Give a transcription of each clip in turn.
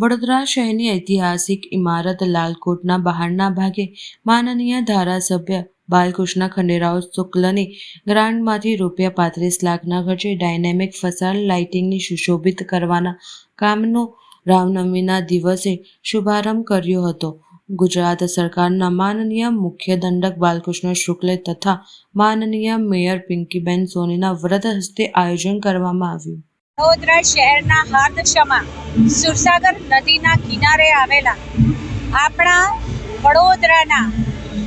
વડોદરા શહેરની ઐતિહાસિક ઇમારત લાલકોટના બહારના ભાગે માનનીય ધારાસભ્ય બાલકૃષ્ણ ખંડેરાવ શુક્લની ગ્રાન્ટમાંથી રૂપિયા પાંત્રીસ લાખના ખર્ચે ડાયનેમિક ફસાલ લાઇટિંગની સુશોભિત કરવાના કામનો રામનવમીના દિવસે શુભારંભ કર્યો હતો. ગુજરાત સરકારના માનનીય મુખ્ય દંડક બાલકૃષ્ણ શુક્લે તથા માનનીય મેયર પિંકીબેન સોનીના વ્રત હસ્તે આયોજન કરવામાં આવ્યું. વડોદરા શહેરના હાર્દક્ષમાં સુરસાગર નદીના કિનારે આવેલા આપણા વડોદરાના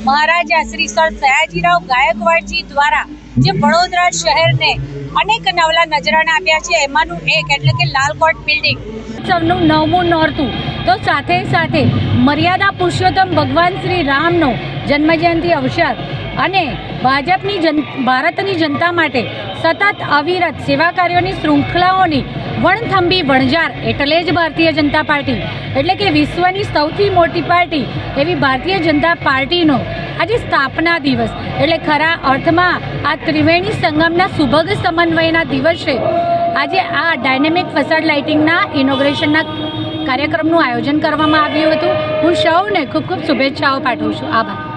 મહારાજા શ્રી સર સયાજીરાવ ગાયકવાડજી દ્વારા જે વડોદરા શહેરને અનેક નવલા નજરાણા આપ્યા છે, એમાંનું એક એટલે કે લાલકોટ બિલ્ડિંગ. ઉત્સવનું નવમું નોરતું. તો સાથે સાથે મર્યાદા પુરુષોત્તમ ભગવાન શ્રી રામનો જન્મજયંતિ અવસર અને ભાજપની જન ભારતની જનતા માટે સતત અવિરત સેવા કાર્યોની શૃંખલાઓની વણથંભી વણઝાર એટલે જ ભારતીય જનતા પાર્ટી. એટલે કે વિશ્વની સૌથી મોટી પાર્ટી એવી ભારતીય જનતા પાર્ટીનો આજે સ્થાપના દિવસ. એટલે ખરા અર્થમાં આ ત્રિવેણી સંગમના સુભગ સમન્વયના દિવસે આજે આ ડાયનેમિક ફસાડ લાઇટિંગના ઇનોગ્રેશનના કાર્યક્રમનું આયોજન કરવામાં આવ્યું હતું. હું સૌને ખૂબ ખૂબ શુભેચ્છાઓ પાઠવું છું. આભાર.